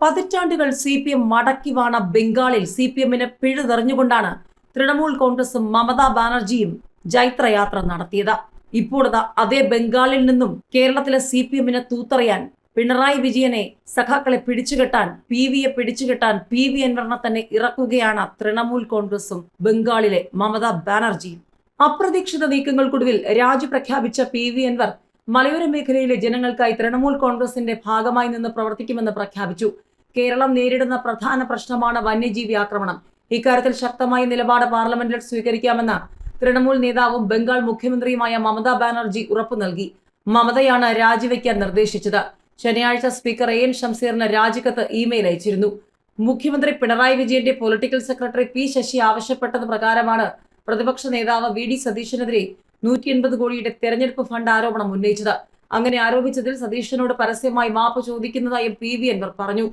പതിറ്റാണ്ടുകൾ C P M മടക്കി വാണ ബംഗാളിൽ സി പി എമ്മിന് പിഴുതെറിഞ്ഞുകൊണ്ടാണ് തൃണമൂൽ കോൺഗ്രസും മമതാ ബാനർജിയും ജൈത്രയാത്ര നടത്തിയത്. ഇപ്പോഴത്തെ അതേ ബംഗാളിൽ നിന്നും കേരളത്തിലെ സി പി എമ്മിനെ തൂത്തറിയാൻ പിണറായി വിജയനെ സഖാക്കളെ പിടിച്ചുകെട്ടാൻ പി വിയെ പിടിച്ചുകെട്ടാൻ പി വി അൻവറിനെ തന്നെ ഇറക്കുകയാണ് തൃണമൂൽ കോൺഗ്രസും ബംഗാളിലെ മമതാ ബാനർജിയും അപ്രതീക്ഷിത നീക്കങ്ങൾക്കൊടുവിൽ രാജി പ്രഖ്യാപിച്ച പി വി അൻവർ മലയോര മേഖലയിലെ ജനങ്ങൾക്കായി തൃണമൂൽ കോൺഗ്രസിന്റെ ഭാഗമായി നിന്ന് പ്രവർത്തിക്കുമെന്ന് പ്രഖ്യാപിച്ചു. കേരളം നേരിടുന്ന പ്രധാന പ്രശ്നമാണ് വന്യജീവി ആക്രമണം. ഇക്കാര്യത്തിൽ ശക്തമായ നിലപാട് പാർലമെന്റിൽ സ്വീകരിക്കാമെന്ന് തൃണമൂൽ നേതാവും ബംഗാൾ മുഖ്യമന്ത്രിയുമായ മമതാ ബാനർജി ഉറപ്പു നൽകി. മമതയാണ് രാജിവെക്കാൻ നിർദ്ദേശിച്ചത്. ശനിയാഴ്ച സ്പീക്കർ എ എൻ ഷംസീറിന് രാജിക്കത്ത് ഇമെയിൽ അയച്ചിരുന്നു. മുഖ്യമന്ത്രി പിണറായി വിജയന്റെ പൊളിറ്റിക്കൽ സെക്രട്ടറി പി ശശി ആവശ്യപ്പെട്ടത് പ്രകാരമാണ് പ്രതിപക്ഷ നേതാവ് വി ഡി സതീശനെതിരെ നൂറ്റി എൺപത് കോടിയുടെ തെരഞ്ഞെടുപ്പ് ഫണ്ട് ആരോപണം ഉന്നയിച്ചത്. അങ്ങനെ ആരോപിച്ചതിൽ സതീശനോട് പരസ്യമായി മാപ്പ് ചോദിക്കുന്നതായും പി വി അൻവർ പറഞ്ഞു.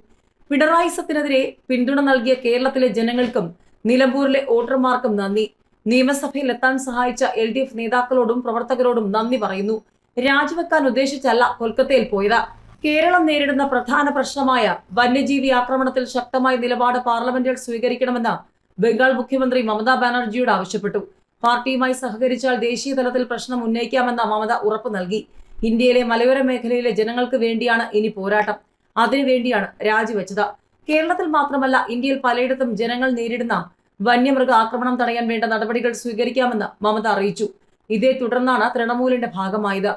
പിണറായി സത്തിനെതിരെ പിന്തുണ നൽകിയ കേരളത്തിലെ ജനങ്ങൾക്കും നിലമ്പൂരിലെ വോട്ടർമാർക്കും നന്ദി. നിയമസഭയിൽ എത്താൻ സഹായിച്ച എൽ ഡി എഫ് നേതാക്കളോടും പ്രവർത്തകരോടും നന്ദി പറയുന്നു. രാജിവെക്കാൻ ഉദ്ദേശിച്ചല്ല കൊൽക്കത്തയിൽ പോയത്. കേരളം നേരിടുന്ന പ്രധാന പ്രശ്നമായ വന്യജീവി ആക്രമണത്തിൽ ശക്തമായ നിലപാട് പാർലമെന്റിൽ സ്വീകരിക്കണമെന്ന് ബംഗാൾ മുഖ്യമന്ത്രി മമതാ ബാനർജിയോട് ആവശ്യപ്പെട്ടു. പാർട്ടിയുമായി സഹകരിച്ചാൽ ദേശീയ തലത്തിൽ പ്രശ്നം ഉന്നയിക്കാമെന്ന മമത ഉറപ്പു നൽകി. ഇന്ത്യയിലെ മലയോര മേഖലയിലെ ജനങ്ങൾക്ക് വേണ്ടിയാണ് ഇനി പോരാട്ടം. അതിനുവേണ്ടിയാണ് രാജിവെച്ചത്. കേരളത്തിൽ മാത്രമല്ല ഇന്ത്യയിൽ പലയിടത്തും ജനങ്ങൾ നേരിടുന്ന വന്യമൃഗ ആക്രമണം തടയാൻ വേണ്ട നടപടികൾ സ്വീകരിക്കാമെന്ന് മമത അറിയിച്ചു. ഇതേ തുടർന്നാണ് തൃണമൂലിന്റെ ഭാഗമായത്.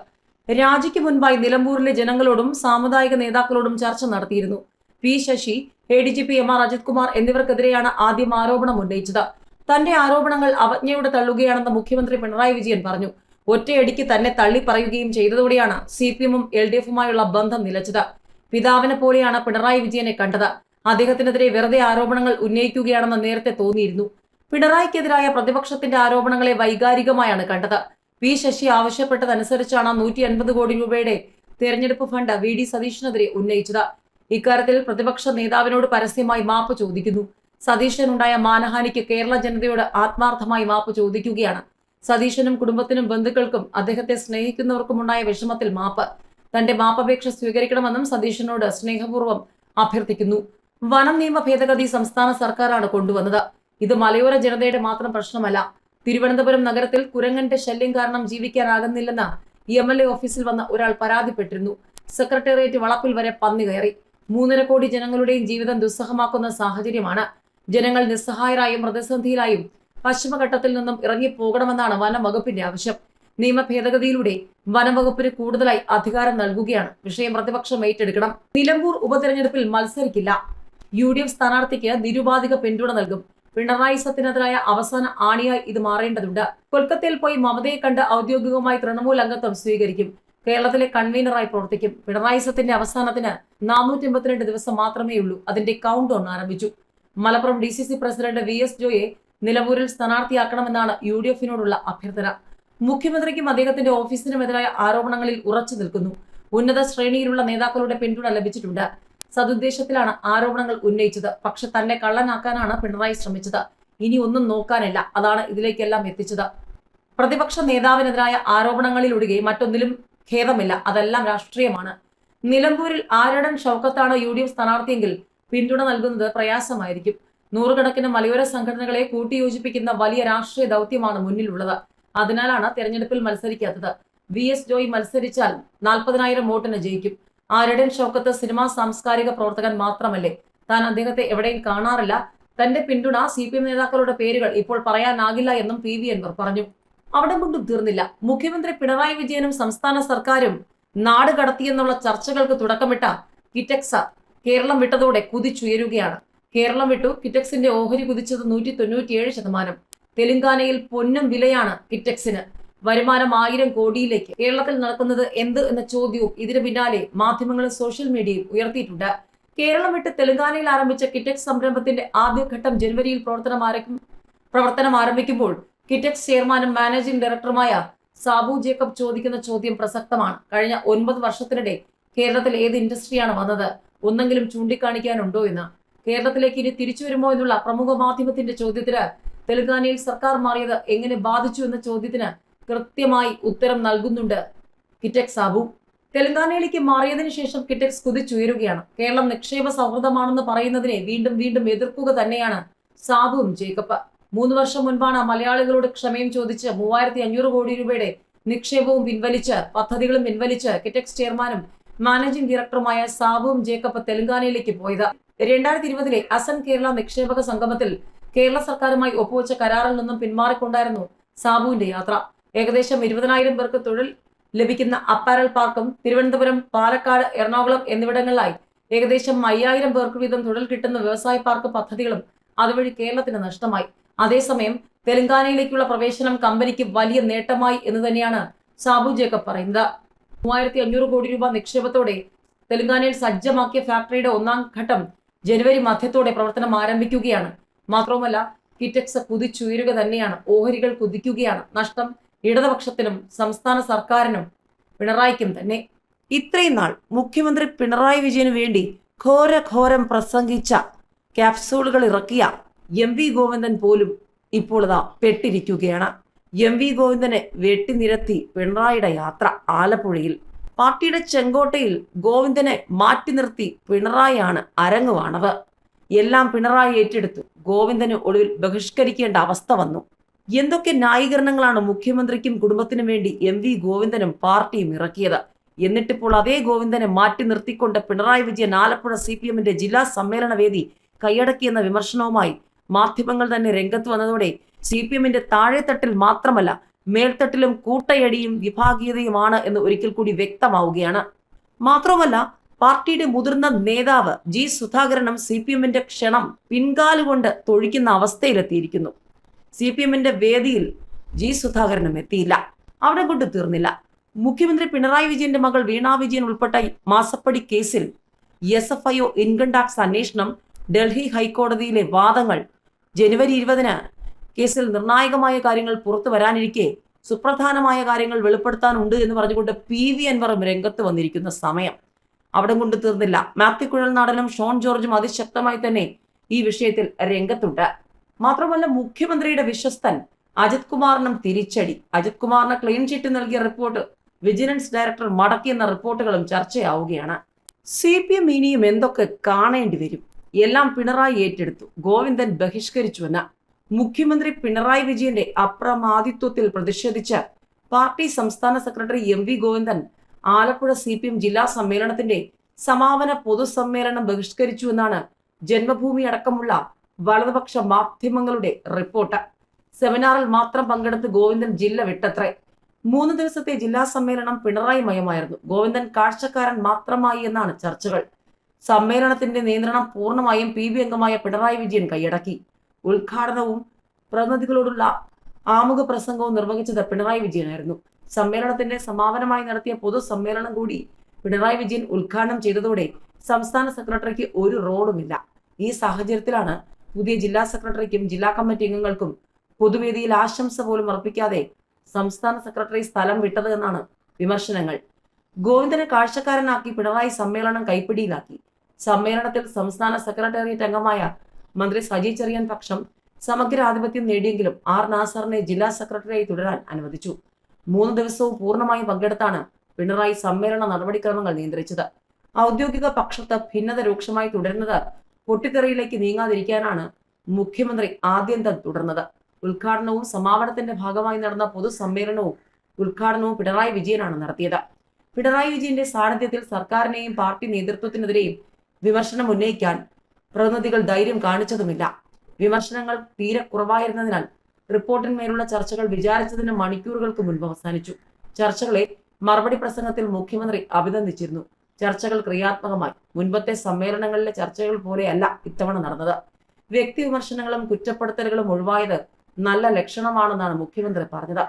രാജിക്ക് മുൻപായി നിലമ്പൂരിലെ ജനങ്ങളോടും സാമുദായിക നേതാക്കളോടും ചർച്ച നടത്തിയിരുന്നു. P Sasi A D G P M R Ajith Kumar എന്നിവർക്കെതിരെയാണ് ആദ്യം ആരോപണം ഉന്നയിച്ചത്. തന്റെ ആരോപണങ്ങൾ അവജ്ഞയോടെ തള്ളുകയാണെന്ന് മുഖ്യമന്ത്രി പിണറായി വിജയൻ പറഞ്ഞു. ഒറ്റയടിക്ക് തന്നെ തള്ളി പറയുകയും ചെയ്തതോടെയാണ് സി പി എമ്മും എൽ ഡി എഫുമായുള്ള ബന്ധം നിലച്ചത്. പിതാവിനെ പോലെയാണ് പിണറായി വിജയനെ കണ്ടത്. അദ്ദേഹത്തിനെതിരെ വെറുതെ ആരോപണങ്ങൾ ഉന്നയിക്കുകയാണെന്ന് നേരത്തെ തോന്നിയിരുന്നു. പിണറായിക്കെതിരായ പ്രതിപക്ഷത്തിന്റെ ആരോപണങ്ങളെ വൈകാരികമായാണ് കണ്ടത്. വി ശശി ആവശ്യപ്പെട്ടതനുസരിച്ചാണ് നൂറ്റി അൻപത് കോടി രൂപയുടെ തെരഞ്ഞെടുപ്പ് ഫണ്ട് വി ഡി സതീഷിനെതിരെ ഉന്നയിച്ചത്. ഇക്കാര്യത്തിൽ പ്രതിപക്ഷ നേതാവിനോട് പരസ്യമായി മാപ്പ് ചോദിക്കുന്നു. സതീശനുണ്ടായ മാനഹാനിക്ക് കേരള ജനതയോട് ആത്മാർത്ഥമായി മാപ്പ് ചോദിക്കുകയാണ്. സതീശനും കുടുംബത്തിനും ബന്ധുക്കൾക്കും അദ്ദേഹത്തെ സ്നേഹിക്കുന്നവർക്കുമുണ്ടായ വിഷമത്തിൽ മാപ്പ്. തന്റെ മാപ്പപേക്ഷ സ്വീകരിക്കണമെന്നും സതീശനോട് സ്നേഹപൂർവം അഭ്യർത്ഥിക്കുന്നു. വനം നിയമ ഭേദഗതി സംസ്ഥാന സർക്കാരാണ് കൊണ്ടുവന്നത്. ഇത് മലയോര ജനതയുടെ മാത്രം പ്രശ്നമല്ല. തിരുവനന്തപുരം നഗരത്തിൽ കുരങ്ങന്റെ ശല്യം കാരണം ജീവിക്കാനാകുന്നില്ലെന്ന് എം എൽ എ ഓഫീസിൽ വന്ന ഒരാൾ പരാതിപ്പെട്ടിരുന്നു. സെക്രട്ടേറിയറ്റ് വളപ്പിൽ വരെ പന്നി കയറി. മൂന്നര കോടി ജനങ്ങളുടെയും ജീവിതം ദുസ്സഹമാക്കുന്ന സാഹചര്യമാണ്. ജനങ്ങൾ നിസ്സഹായരായും പ്രതിസന്ധിയിലായും പശ്ചിമഘട്ടത്തിൽ നിന്നും ഇറങ്ങിപ്പോകണമെന്നാണ് വനം വകുപ്പിന്റെ ആവശ്യം. നിയമ ഭേദഗതിയിലൂടെ വനംവകുപ്പിന് കൂടുതലായി അധികാരം നൽകുകയാണ്. വിഷയം പ്രതിപക്ഷം ഏറ്റെടുക്കണം. നിലമ്പൂർ ഉപതെരഞ്ഞെടുപ്പിൽ മത്സരിക്കില്ല. യു ഡി എഫ് സ്ഥാനാർത്ഥിക്ക് നിരുപാധിക പിന്തുണ നൽകും. പിണറായി സത്യനെതിരായ അവസാന ആണിയായി ഇത് മാറേണ്ടതുണ്ട്. കൊൽക്കത്തയിൽ പോയി മമതയെ കണ്ട് ഔദ്യോഗികമായി തൃണമൂൽ അംഗത്വം സ്വീകരിക്കും. കേരളത്തിലെ കൺവീനറായി പ്രവർത്തിക്കും. പിണറായി സത്തിന്റെ അവസാനത്തിന് നാനൂറ്റി എൺപത്തിരണ്ട് ദിവസം മാത്രമേ ഉള്ളൂ അതിന്റെ കൗണ്ട് ഡൗൺ ആരംഭിച്ചു. Malappuram D C C president V S ജോയെ നിലമ്പൂരിൽ സ്ഥാനാർത്ഥിയാക്കണമെന്നാണ് യു ഡി എഫിനോടുള്ള അഭ്യർത്ഥന. മുഖ്യമന്ത്രിക്കും അദ്ദേഹത്തിന്റെ ഓഫീസിനുമെതിരായ ആരോപണങ്ങളിൽ ഉറച്ചു നിൽക്കുന്നു. ഉന്നത ശ്രേണിയിലുള്ള നേതാക്കളുടെ പിന്തുണ ലഭിച്ചിട്ടുണ്ട്. സതുദ്ദേശത്തിലാണ് ആരോപണങ്ങൾ ഉന്നയിച്ചത്. പക്ഷെ തന്നെ കള്ളനാക്കാനാണ് പിണറായി ശ്രമിച്ചത്. ഇനി ഒന്നും നോക്കാനില്ല. അതാണ് ഇതിലേക്കെല്ലാം എത്തിച്ചത്. പ്രതിപക്ഷ നേതാവിനെതിരായ ആരോപണങ്ങളിലൊഴികെ മറ്റൊന്നിലും ഖേദമില്ല. അതെല്ലാം രാഷ്ട്രീയമാണ്. നിലമ്പൂരിൽ ആരടൻ ഷൗക്കത്താണ് യു ഡി എഫ് സ്ഥാനാർത്ഥിയെങ്കിൽ പിന്തുണ നൽകുന്നത് പ്രയാസമായിരിക്കും. നൂറുകണക്കിന് മലയോര സംഘടനകളെ കൂട്ടിയോജിപ്പിക്കുന്ന വലിയ രാഷ്ട്രീയ ദൗത്യമാണ് മുന്നിലുള്ളത്. അതിനാലാണ് തെരഞ്ഞെടുപ്പിൽ മത്സരിക്കാത്തത്. വി എസ് ജോയ് മത്സരിച്ചാൽ നാൽപ്പതിനായിരം വോട്ടിന് ജയിക്കും. ആരുടെ ഷൗക്കത്ത് സിനിമാ സാംസ്കാരിക പ്രവർത്തകൻ മാത്രമല്ലേ? താൻ അദ്ദേഹത്തെ എവിടെയും കാണാറില്ല. തന്റെ പിന്തുണ സി പി എം നേതാക്കളുടെ പേരുകൾ ഇപ്പോൾ പറയാനാകില്ല എന്നും പി വി അൻവർ പറഞ്ഞു. അവിടെ കൊണ്ടും തീർന്നില്ല. മുഖ്യമന്ത്രി പിണറായി വിജയനും സംസ്ഥാന സർക്കാരും നാട് കടത്തിയെന്നുള്ള ചർച്ചകൾക്ക് തുടക്കമിട്ട കിറ്റക്സ കേരളം വിട്ടതോടെ കുതിച്ചുയരുകയാണ്. കേരളം വിട്ടു കിറ്റക്സിന്റെ ഓഹരി കുതിച്ചത് നൂറ്റി തൊണ്ണൂറ്റിയേഴ് ശതമാനം. തെലങ്കാനയിൽ പൊന്നും വിലയാണ് കിറ്റക്സിന്. വരുമാനം ആയിരം കോടിയിലേക്ക്. കേരളത്തിൽ നടക്കുന്നത് എന്ത് എന്ന ചോദ്യവും ഇതിനു പിന്നാലെ മാധ്യമങ്ങളും സോഷ്യൽ മീഡിയയും ഉയർത്തിയിട്ടുണ്ട്. കേരളം വിട്ട് തെലുങ്കാനയിൽ ആരംഭിച്ച കിറ്റക്സ് സംരംഭത്തിന്റെ ആദ്യഘട്ടം ജനുവരിയിൽ പ്രവർത്തനം ആരംഭിക്കും പ്രവർത്തനം ആരംഭിക്കുമ്പോൾ കിറ്റക്സ് ചെയർമാനും മാനേജിംഗ് ഡയറക്ടറുമായ സാബു ജേക്കബ് ചോദിക്കുന്ന ചോദ്യം പ്രസക്തമാണ്. കഴിഞ്ഞ ഒൻപത് വർഷത്തിനിടെ കേരളത്തിൽ ഏത് ഇൻഡസ്ട്രിയാണ് വന്നത്? ഒന്നെങ്കിലും ചൂണ്ടിക്കാണിക്കാനുണ്ടോ എന്ന്. കേരളത്തിലേക്ക് ഇനി തിരിച്ചു വരുമോ എന്നുള്ള പ്രമുഖ മാധ്യമത്തിന്റെ ചോദ്യത്തിന് തെലങ്കാനയിൽ സർക്കാർ മാറിയത് എങ്ങനെ ബാധിച്ചു എന്ന ചോദ്യത്തിന് കൃത്യമായി ഉത്തരം നൽകുന്നുണ്ട് കിറ്റക് സാബു. തെലങ്കാനയിലേക്ക് മാറിയതിനു ശേഷം കിറ്റക്സ് കുതിച്ചുയരുകയാണ് കേരളം നിക്ഷേപ സൗഹൃദമാണെന്ന് പറയുന്നതിനെ വീണ്ടും വീണ്ടും എതിർക്കുക തന്നെയാണ് സാബുവും ജേക്കബ്. മൂന്ന് വർഷം മുൻപാണ് മലയാളികളോട് ക്ഷമയും ചോദിച്ച് മൂവായിരത്തി അഞ്ഞൂറ് കോടി രൂപയുടെ നിക്ഷേപവും പിൻവലിച്ച് പദ്ധതികളും പിൻവലിച്ച് കിറ്റക്സ് ചെയർമാനും മാനേജിംഗ് ഡയറക്ടറുമായ സാബുവും ജേക്കബ് തെലങ്കാനയിലേക്ക് പോയത്. രണ്ടായിരത്തി ഇരുപതിലെ അസം കേരള നിക്ഷേപക സംഗമത്തിൽ കേരള സർക്കാരുമായി ഒപ്പുവെച്ച കരാറിൽ നിന്നും പിന്മാറിക്കൊണ്ടായിരുന്നു സാബുവിന്റെ യാത്ര. ഏകദേശം ഇരുപതിനായിരം പേർക്ക് തൊഴിൽ ലഭിക്കുന്ന അപ്പാരൽ പാർക്കും തിരുവനന്തപുരം പാലക്കാട് എറണാകുളം എന്നിവിടങ്ങളിലായി ഏകദേശം അയ്യായിരം പേർക്ക് വീതം തൊഴിൽ കിട്ടുന്ന വ്യവസായ പാർക്ക് പദ്ധതികളും അതുവഴി കേരളത്തിന് നഷ്ടമായി. അതേസമയം തെലങ്കാനയിലേക്കുള്ള പ്രവേശനം കമ്പനിക്ക് വലിയ നേട്ടമായി എന്ന് തന്നെയാണ് സാബു ജേക്കബ് പറയുന്നത്. മൂവായിരത്തി അഞ്ഞൂറ് കോടി രൂപ നിക്ഷേപത്തോടെ തെലങ്കാനയിൽ സജ്ജമാക്കിയ ഫാക്ടറിയുടെ ഒന്നാം ഘട്ടം ജനുവരി മധ്യത്തോടെ പ്രവർത്തനം ആരംഭിക്കുകയാണ്. മാത്രവുമല്ല കിറ്റക്സ് കുതിച്ചുയരുക തന്നെയാണ് ഓഹരികൾ കുതിക്കുകയാണ്. നഷ്ടം ഇടതുപക്ഷത്തിനും സംസ്ഥാന സർക്കാരിനും പിണറായിക്കും തന്നെ. ഇത്രയും നാൾ മുഖ്യമന്ത്രി പിണറായി വിജയന് വേണ്ടി ഘോരഘോരം പ്രസംഗിച്ച ക്യാപ്സൂളുകൾ ഇറക്കിയ എം വി ഗോവിന്ദൻ പോലും ഇപ്പോൾ ഇതാ പെട്ടിരിക്കുകയാണ്. എം വി ഗോവിന്ദനെ വെട്ടിനിരത്തി പിണറായിയുടെ യാത്ര ആലപ്പുഴയിൽ. പാർട്ടിയുടെ ചെങ്കോട്ടയിൽ ഗോവിന്ദനെ മാറ്റി നിർത്തി പിണറായിയാണ് അരങ്ങുവാണത്. എല്ലാം പിണറായി ഏറ്റെടുത്തു ഗോവിന്ദന് ഒടുവിൽ ബഹിഷ്കരിക്കേണ്ട അവസ്ഥ വന്നു. എന്തൊക്കെ ന്യായീകരണങ്ങളാണ് മുഖ്യമന്ത്രിക്കും കുടുംബത്തിനും വേണ്ടി എം വി ഗോവിന്ദനും പാർട്ടിയും ഇറക്കിയത്? എന്നിട്ടിപ്പോൾ അതേ ഗോവിന്ദനെ മാറ്റി നിർത്തിക്കൊണ്ട് പിണറായി വിജയൻ ആലപ്പുഴ സി പി എമ്മിന്റെ ജില്ലാ സമ്മേളന വേദി കൈയടക്കിയെന്ന വിമർശനവുമായി മാധ്യമങ്ങൾ തന്നെ രംഗത്ത് വന്നതോടെ സി പി എമ്മിന്റെ താഴെത്തട്ടിൽ മാത്രമല്ല മേൽത്തട്ടിലും കൂട്ടയടിയും വിഭാഗീയതയുമാണ് എന്ന് ഒരിക്കൽ കൂടി വ്യക്തമാവുകയാണ്. മാത്രമല്ല പാർട്ടിയുടെ മുതിർന്ന നേതാവ് ജി സുധാകരനും സി പി എമ്മിന്റെ ക്ഷണം പിൻകാലുകൊണ്ട് തൊഴിക്കുന്ന അവസ്ഥയിലെത്തിയിരിക്കുന്നു. സി പി എമ്മിന്റെ വേദിയിൽ ജി സുധാകരനും എത്തിയില്ല. അവിടെ കൊണ്ട് തീർന്നില്ല. മുഖ്യമന്ത്രി പിണറായി വിജയന്റെ മകൾ വീണ വിജയൻ ഉൾപ്പെട്ട മാസപ്പടി കേസിൽ S F I O income tax അന്വേഷണം ഡൽഹി ഹൈക്കോടതിയിലെ വാദങ്ങൾ ജനുവരി ഇരുപതിന് കേസിൽ നിർണായകമായ കാര്യങ്ങൾ പുറത്തു വരാനിരിക്കെ സുപ്രധാനമായ കാര്യങ്ങൾ വെളിപ്പെടുത്താനുണ്ട് എന്ന് പറഞ്ഞുകൊണ്ട് പി വി അൻവറും രംഗത്ത് വന്നിരിക്കുന്ന സമയം. അവിടെ കൊണ്ട് തീർന്നില്ല. മാത്യു കുഴൽനാടനും ഷോൺ ജോർജും അതിശക്തമായി തന്നെ ഈ വിഷയത്തിൽ രംഗത്തുണ്ട്. മാത്രമല്ല മുഖ്യമന്ത്രിയുടെ വിശ്വസ്തൻ അജിത് കുമാറിനും തിരിച്ചടി. അജിത് കുമാറിന് ക്ലീൻ ചിറ്റ് നൽകിയ റിപ്പോർട്ട് വിജിലൻസ് ഡയറക്ടർ മടക്കിയെന്ന റിപ്പോർട്ടുകളും ചർച്ചയാവുകയാണ്. സി പി എം ഇനിയും എന്തൊക്കെ കാണേണ്ടി വരും? എല്ലാം പിണറായി ഏറ്റെടുത്തു. ഗോവിന്ദൻ ബഹിഷ്കരിച്ചുവെന്ന്. മുഖ്യമന്ത്രി പിണറായി വിജയന്റെ അപ്രമാദിത്വത്തിൽ പ്രതിഷേധിച്ച് പാർട്ടി സംസ്ഥാന secretary M V Govindan Alappuzha C P M ജില്ലാ സമ്മേളനത്തിന്റെ സമാപന പൊതുസമ്മേളനം ബഹിഷ്കരിച്ചു എന്നാണ് ജന്മഭൂമി അടക്കമുള്ള വലതുപക്ഷ മാധ്യമങ്ങളുടെ റിപ്പോർട്ട്. സെമിനാറിൽ മാത്രം പങ്കെടുത്ത് ഗോവിന്ദൻ ജില്ല വിട്ടത്രേ. മൂന്ന് ദിവസത്തെ ജില്ലാ സമ്മേളനം പിണറായി മയമായിരുന്നു. ഗോവിന്ദൻ കാഴ്ചക്കാരൻ മാത്രമായി എന്നാണ് ചർച്ചകൾ. സമ്മേളനത്തിന്റെ നിയന്ത്രണം പൂർണമായും പി ബി അംഗമായ പിണറായി വിജയൻ കൈയടക്കി. ഉദ്ഘാടനവും പ്രതിനിധികളോടുള്ള ആമുഖ പ്രസംഗവും നിർവഹിച്ചത് പിണറായി വിജയനായിരുന്നു. സമ്മേളനത്തിന്റെ സമാപനമായി നടത്തിയ പൊതുസമ്മേളനം കൂടി പിണറായി വിജയൻ ഉദ്ഘാടനം ചെയ്തതോടെ സംസ്ഥാന സെക്രട്ടറിക്ക് ഒരു റോളുമില്ല. ഈ സാഹചര്യത്തിലാണ് പുതിയ ജില്ലാ സെക്രട്ടറിക്കും ജില്ലാ കമ്മിറ്റി അംഗങ്ങൾക്കും പൊതുവേദിയിൽ ആശംസ പോലും അർപ്പിക്കാതെ സംസ്ഥാന സെക്രട്ടറി സ്ഥലം വിട്ടത് എന്നാണ് വിമർശനങ്ങൾ. ഗോവിന്ദനെ കാഴ്ചക്കാരനാക്കി പിണറായി സമ്മേളനം കൈപ്പിടിയിലാക്കി. സമ്മേളനത്തിൽ സംസ്ഥാന സെക്രട്ടേറിയറ്റ് അംഗമായ മന്ത്രി സജി ചെറിയാൻ പക്ഷം സമഗ്രാധിപത്യം നേടിയെങ്കിലും ആർ നാസറിനെ ജില്ലാ സെക്രട്ടറിയായി തുടരാൻ അനുവദിച്ചു. മൂന്ന് ദിവസവും പൂർണമായും പങ്കെടുത്താണ് പിണറായി സമ്മേളന നടപടിക്രമങ്ങൾ നിയന്ത്രിച്ചത്. ഔദ്യോഗിക പക്ഷത്ത് ഭിന്നത രൂക്ഷമായി തുടരുന്നത് പൊട്ടിത്തെറിയിലേക്ക് നീങ്ങാതിരിക്കാനാണ് മുഖ്യമന്ത്രി ആദ്യന്തം തുടർന്നത്. ഉദ്ഘാടനവും സമാപനത്തിന്റെ ഭാഗമായി നടന്ന പൊതുസമ്മേളനവും ഉദ്ഘാടനവും പിണറായി വിജയനാണ് നടത്തിയത്. പിണറായി വിജയന്റെ സാന്നിധ്യത്തിൽ സർക്കാരിനെയും പാർട്ടി നേതൃത്വത്തിനെതിരെയും വിമർശനം ഉന്നയിക്കാൻ പ്രതിനിധികൾ ധൈര്യം കാണിച്ചതുമില്ല. വിമർശനങ്ങൾ തീരെ കുറവായിരുന്നതിനാൽ റിപ്പോർട്ടിന്മേലുള്ള ചർച്ചകൾ വിചാരിച്ചതിന് മണിക്കൂറുകൾക്ക് മുൻപ് അവസാനിച്ചു. ചർച്ചകളെ മറുപടി പ്രസംഗത്തിൽ മുഖ്യമന്ത്രി അഭിനന്ദിച്ചിരുന്നു. ചർച്ചകൾ ക്രിയാത്മകമായി. മുൻപത്തെ സമ്മേളനങ്ങളിലെ ചർച്ചകൾ പോലെയല്ല ഇത്തവണ നടന്നത്. വ്യക്തി വിമർശനങ്ങളും കുറ്റപ്പെടുത്തലുകളും ഒഴിവായത് നല്ല ലക്ഷണമാണെന്നാണ് മുഖ്യമന്ത്രി പറഞ്ഞത്.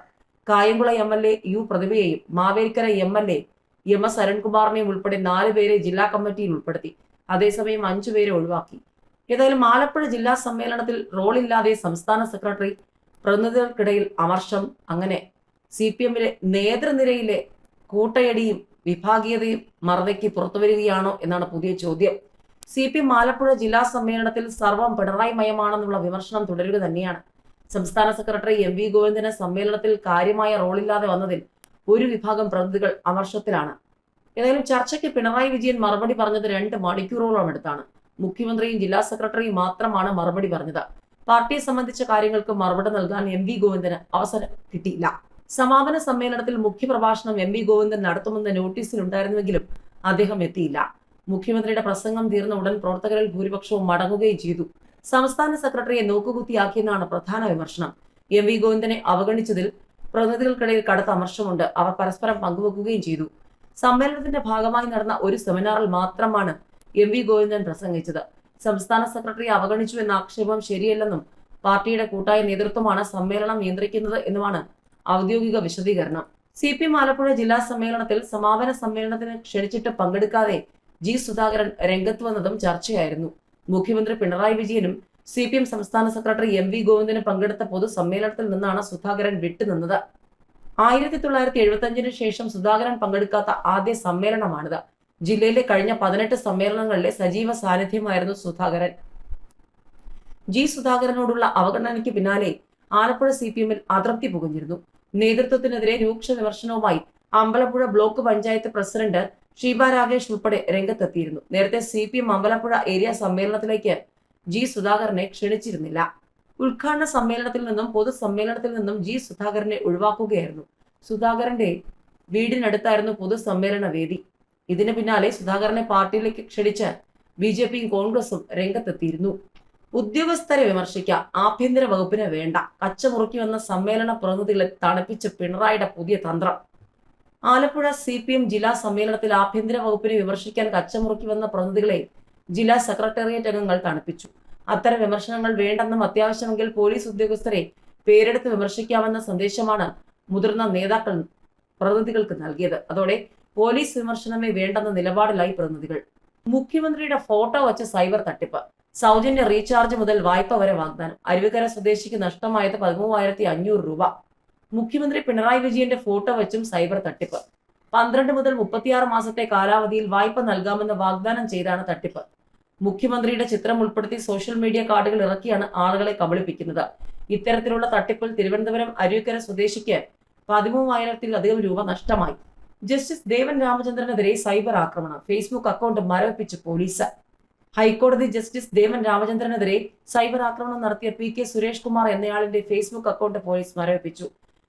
Kayamkulam M L A U പ്രതിഭയെയും Mavelikkara M L A M S അരുൺകുമാറിനെയും ഉൾപ്പെടെ നാല് പേരെ ജില്ലാ കമ്മിറ്റിയിൽ ഉൾപ്പെടുത്തി. അതേസമയം അഞ്ചു പേരെ ഒഴിവാക്കി. ഏതായാലും ആലപ്പുഴ ജില്ലാ സമ്മേളനത്തിൽ റോളില്ലാതെ സംസ്ഥാന സെക്രട്ടറി പ്രതിനിധികൾക്കിടയിൽ അമർഷം അങ്ങനെ സി പി എമ്മിലെ നേതൃനിരയിലെ കൂട്ടയടിയും വിഭാഗീയതയും മറവയ്ക്ക് പുറത്തു വരികയാണോ എന്നാണ് പുതിയ ചോദ്യം. സി പി എം ആലപ്പുഴ ജില്ലാ സമ്മേളനത്തിൽ സർവം പിണറായി മയമാണെന്നുള്ള വിമർശനം തുടരുക തന്നെയാണ്. സംസ്ഥാന സെക്രട്ടറി എം വി ഗോവിന്ദന് സമ്മേളനത്തിൽ കാര്യമായ റോളില്ലാതെ വന്നതിൽ ഒരു വിഭാഗം പ്രതിനിധികൾ അമർഷത്തിലാണ്. ഏതായാലും ചർച്ചയ്ക്ക് പിണറായി വിജയൻ മറുപടി പറഞ്ഞത് രണ്ട് മണിക്കൂറോളം എടുത്താണ്. മുഖ്യമന്ത്രിയും ജില്ലാ സെക്രട്ടറിയും മാത്രമാണ് മറുപടി പറഞ്ഞത്. പാർട്ടിയെ സംബന്ധിച്ച കാര്യങ്ങൾക്ക് മറുപടി നൽകാൻ എം വി ഗോവിന്ദന് അവസരം കിട്ടിയില്ല. സമാപന സമ്മേളനത്തിൽ മുഖ്യപ്രഭാഷണം എം വി ഗോവിന്ദൻ നടത്തുമെന്ന നോട്ടീസിലുണ്ടായിരുന്നുവെങ്കിലും അദ്ദേഹം എത്തിയില്ല. മുഖ്യമന്ത്രിയുടെ പ്രസംഗം തീർന്ന ഉടൻ പ്രവർത്തകരിൽ ഭൂരിപക്ഷവും മടങ്ങുകയും ചെയ്തു. സംസ്ഥാന സെക്രട്ടറിയെ നോക്കുകുത്തിയാക്കിയെന്നാണ് പ്രധാന വിമർശനം. എം വി ഗോവിന്ദനെ അവഗണിച്ചതിൽ പ്രതിനിധികൾക്കിടയിൽ കടുത്ത അമർഷമുണ്ട്. അവർ പരസ്പരം പങ്കുവെക്കുകയും ചെയ്തു. സമ്മേളനത്തിന്റെ ഭാഗമായി നടന്ന ഒരു സെമിനാറിൽ മാത്രമാണ് എം വി ഗോവിന്ദൻ പ്രസംഗിച്ചത്. സംസ്ഥാന സെക്രട്ടറി അവഗണിച്ചു എന്ന ആക്ഷേപം ശരിയല്ലെന്നും പാർട്ടിയുടെ കൂട്ടായ നേതൃത്വമാണ് സമ്മേളനം നിയന്ത്രിക്കുന്നത് എന്നുമാണ് ഔദ്യോഗിക വിശദീകരണം. സി പി ആലപ്പുഴ ജില്ലാ സമ്മേളനത്തിൽ സമാപന സമ്മേളനത്തിന് ക്ഷണിച്ചിട്ട് പങ്കെടുക്കാതെ ജി സുധാകരൻ രംഗത്ത് വന്നതും ചർച്ചയായിരുന്നു. മുഖ്യമന്ത്രി പിണറായി വിജയനും സി പി എം സംസ്ഥാന സെക്രട്ടറി എം വി ഗോവിന്ദനും പങ്കെടുത്ത പൊതുസമ്മേളനത്തിൽ നിന്നാണ് സുധാകരൻ വിട്ടുനിന്നത് ആയിരത്തി തൊള്ളായിരത്തി എഴുപത്തി ശേഷം സുധാകരൻ പങ്കെടുക്കാത്ത ആദ്യ സമ്മേളനമാണിത്. ജില്ലയിലെ കഴിഞ്ഞ പതിനെട്ട് സമ്മേളനങ്ങളിലെ സജീവ സാന്നിധ്യമായിരുന്നു സുധാകരൻ. ജി സുധാകരനോടുള്ള അവഗണനയ്ക്ക് പിന്നാലെ ആലപ്പുഴ സി പി എമ്മിൽ അതൃപ്തി പുകഞ്ഞിരുന്നു. നേതൃത്വത്തിനെതിരെ രൂക്ഷ വിമർശനവുമായി അമ്പലപ്പുഴ ബ്ലോക്ക് പഞ്ചായത്ത് പ്രസിഡന്റ് ഷീബ രാകേഷ് ഉൾപ്പെടെ രംഗത്തെത്തിയിരുന്നു. നേരത്തെ C P M Ambalappuzha area സമ്മേളനത്തിലേക്ക് G സുധാകരനെ ക്ഷണിച്ചിരുന്നില്ല. ഉദ്ഘാടന സമ്മേളനത്തിൽ നിന്നും പൊതുസമ്മേളനത്തിൽ നിന്നും ജി സുധാകരനെ ഒഴിവാക്കുകയായിരുന്നു. സുധാകരന്റെ വീടിനടുത്തായിരുന്നു പൊതുസമ്മേളന വേദി. ഇതിന് പിന്നാലെ സുധാകരനെ പാർട്ടിയിലേക്ക് ക്ഷണിച്ച് ബി ജെ പിയും കോൺഗ്രസും രംഗത്തെത്തിയിരുന്നു. ഉദ്യോഗസ്ഥരെ വിമർശിക്കാം ആഭ്യന്തര വകുപ്പിന് വേണ്ട കച്ചമുറുക്കി വന്ന സമ്മേളന പ്രതിനിധികളെ തണുപ്പിച്ച് പിണറായിയുടെ പുതിയ തന്ത്രം. ആലപ്പുഴ സി പി എം ജില്ലാ സമ്മേളനത്തിൽ ആഭ്യന്തര വകുപ്പിനെ വിമർശിക്കാൻ കച്ചമുറുക്കി വന്ന പ്രതിനിധികളെ ജില്ലാ സെക്രട്ടേറിയറ്റ് അംഗങ്ങൾ തണുപ്പിച്ചു. അത്തരം വിമർശനങ്ങൾ വേണ്ടെന്നും അത്യാവശ്യമെങ്കിൽ പോലീസ് ഉദ്യോഗസ്ഥരെ പേരെടുത്ത് വിമർശിക്കാമെന്ന സന്ദേശമാണ് മുതിർന്ന നേതാക്കൾ പ്രതിനിധികൾക്ക് നൽകിയത്. അതോടെ പോലീസ് വിമർശനമേ വേണ്ടെന്ന നിലപാടിലായി പ്രതിനിധികൾ. മുഖ്യമന്ത്രിയുടെ ഫോട്ടോ വച്ച സൈബർ തട്ടിപ്പ്. സൗജന്യ റീചാർജ് മുതൽ വായ്പ വരെ വാഗ്ദാനം. അരുവിക്കര സ്വദേശിക്ക് നഷ്ടമായത് പതിമൂവായിരത്തി അഞ്ഞൂറ് രൂപ. മുഖ്യമന്ത്രി പിണറായി വിജയന്റെ ഫോട്ടോ വച്ചും സൈബർ തട്ടിപ്പ്. പന്ത്രണ്ട് മുതൽ മുപ്പത്തിയാറ് മാസത്തെ കാലാവധിയിൽ വായ്പ നൽകാമെന്ന് വാഗ്ദാനം ചെയ്താണ് തട്ടിപ്പ്. മുഖ്യമന്ത്രിയുടെ ചിത്രം ഉൾപ്പെടുത്തി സോഷ്യൽ മീഡിയ കാർഡുകൾ ഇറക്കിയാണ് ആളുകളെ കബളിപ്പിക്കുന്നത്. ഇത്തരത്തിലുള്ള തട്ടിപ്പിൽ തിരുവനന്തപുരം അരുവിക്കര സ്വദേശിക്ക് പതിമൂവായിരത്തിലധികം രൂപ നഷ്ടമായി. ജസ്റ്റിസ് ദേവൻ രാമചന്ദ്രനെതിരെ സൈബർ ആക്രമണം. ഫേസ്ബുക്ക് അക്കൗണ്ട് മരവിപ്പിച്ച് പോലീസ്. ഹൈക്കോടതി ജസ്റ്റിസ് ദേവൻ രാമചന്ദ്രനെതിരെ സൈബർ ആക്രമണം നടത്തിയ പി കെ സുരേഷ് കുമാർ എന്നയാളിന്റെ ഫേസ്ബുക്ക് അക്കൗണ്ട് പോലീസ് മരവിപ്പിച്ചു.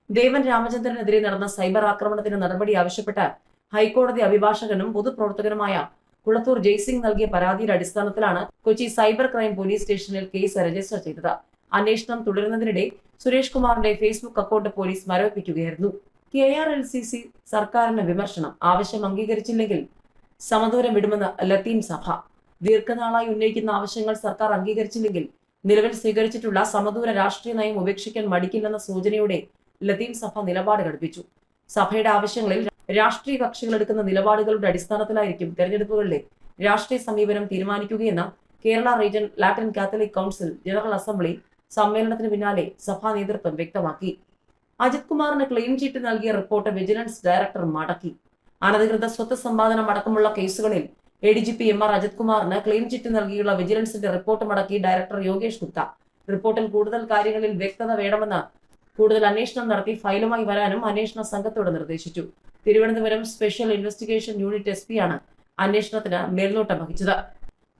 ദേവൻ രാമചന്ദ്രനെതിരെ നടന്ന സൈബർ ആക്രമണത്തിന് നടപടി ആവശ്യപ്പെട്ട് ഹൈക്കോടതി അഭിഭാഷകനും പൊതുപ്രവർത്തകനുമായ കുളത്തൂർ ജയ്സിംഗ് നൽകിയ പരാതിയുടെ അടിസ്ഥാനത്തിലാണ് കൊച്ചി സൈബർ ക്രൈം പോലീസ് സ്റ്റേഷനിൽ കേസ് രജിസ്റ്റർ ചെയ്തത്. അന്വേഷണം തുടരുന്നതിനിടെ സുരേഷ് കുമാറിന്റെ Facebook account police മരവിപ്പിക്കുകയായിരുന്നു. K R L C C സർക്കാരിന് വിമർശനം ആവശ്യം അംഗീകരിച്ചില്ലെങ്കിൽ സമദൂരം വിടുമെന്ന് ലത്തീൻ സഭ. ദീർഘനാളായി ഉന്നയിക്കുന്ന ആവശ്യങ്ങൾ സർക്കാർ അംഗീകരിച്ചില്ലെങ്കിൽ നിലവിൽ സ്വീകരിച്ചിട്ടുള്ള സമദൂര രാഷ്ട്രീയ നയം ഉപേക്ഷിക്കാൻ മടിക്കില്ലെന്ന സൂചനയോടെ ലത്തീൻ സഭ നിലപാട് ഘടിപ്പിച്ചു. സഭയുടെ ആവശ്യങ്ങളിൽ രാഷ്ട്രീയ കക്ഷികൾ എടുക്കുന്ന നിലപാടുകളുടെ അടിസ്ഥാനത്തിലായിരിക്കും തെരഞ്ഞെടുപ്പുകളിലെ രാഷ്ട്രീയ സമീപനം തീരുമാനിക്കുകയെന്ന് Kerala region Latin Catholic council general assembly സമ്മേളനത്തിന് പിന്നാലെ സഭാ നേതൃത്വം വ്യക്തമാക്കി. അജിത് കുമാറിന് ക്ലെയിം ചീറ്റ് നൽകിയ റിപ്പോർട്ട് വിജിലൻസ് ഡയറക്ടർ മടക്കി. അനധികൃത സ്വത്ത് സമ്പാദനം അടക്കമുള്ള കേസുകളിൽ A D G P M R Ajith കുമാറിന് ക്ലെയിം ചിറ്റ് നൽകിയുള്ള വിജിലൻസിന്റെ റിപ്പോർട്ട് മടക്കി ഡയറക്ടർ യോഗേഷ് ഗുപ്ത. റിപ്പോർട്ടിൽ കൂടുതൽ കാര്യങ്ങളിൽ വ്യക്തത വേണമെന്ന് കൂടുതൽ അന്വേഷണം നടത്തി ഫയലുമായി വരാനും അന്വേഷണ സംഘത്തോട് നിർദ്ദേശിച്ചു. Thiruvananthapuram special investigation unit S പിയാണ് അന്വേഷണത്തിന് മേൽനോട്ടം വഹിച്ചത്.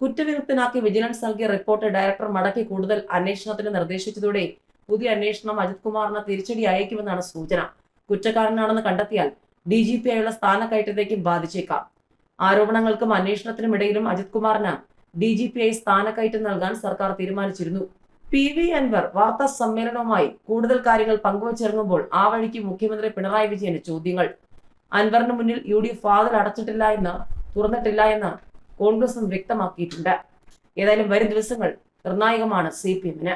കുറ്റവിമുക്തനാക്കി വിജിലൻസ് നൽകിയ റിപ്പോർട്ട് ഡയറക്ടർ മടക്കി കൂടുതൽ അന്വേഷണത്തിന് നിർദ്ദേശിച്ചതോടെ പുതിയ അന്വേഷണം അജിത് കുമാറിന് തിരിച്ചടി അയക്കുമെന്നാണ് സൂചന. കുറ്റക്കാരനാണെന്ന് കണ്ടെത്തിയാൽ ഡി ജി പി ആയുള്ള സ്ഥാനക്കയറ്റത്തേക്കും ബാധിച്ചേക്കാം. ആരോപണങ്ങൾക്കും അന്വേഷണത്തിനും ഇടയിലും അജിത് കുമാറിന് ഡി ജി പി ആയി സ്ഥാനക്കയറ്റം നൽകാൻ സർക്കാർ തീരുമാനിച്ചിരുന്നു. പി വി അൻവർ വാർത്താ സമ്മേളനവുമായി കൂടുതൽ കാര്യങ്ങൾ പങ്കുവച്ചിറങ്ങുമ്പോൾ ആ വഴിക്ക് മുഖ്യമന്ത്രി പിണറായി വിജയന് ചോദ്യങ്ങൾ. അൻവറിന് മുന്നിൽ യു ഡി എഫ് വാതിൽ അടച്ചിട്ടില്ല എന്ന് തുറന്നിട്ടില്ല എന്ന് കോൺഗ്രസും വ്യക്തമാക്കിയിട്ടുണ്ട്. ഏതായാലും വരും ദിവസങ്ങൾ നിർണായകമാണ് സി പി എമ്മിന്.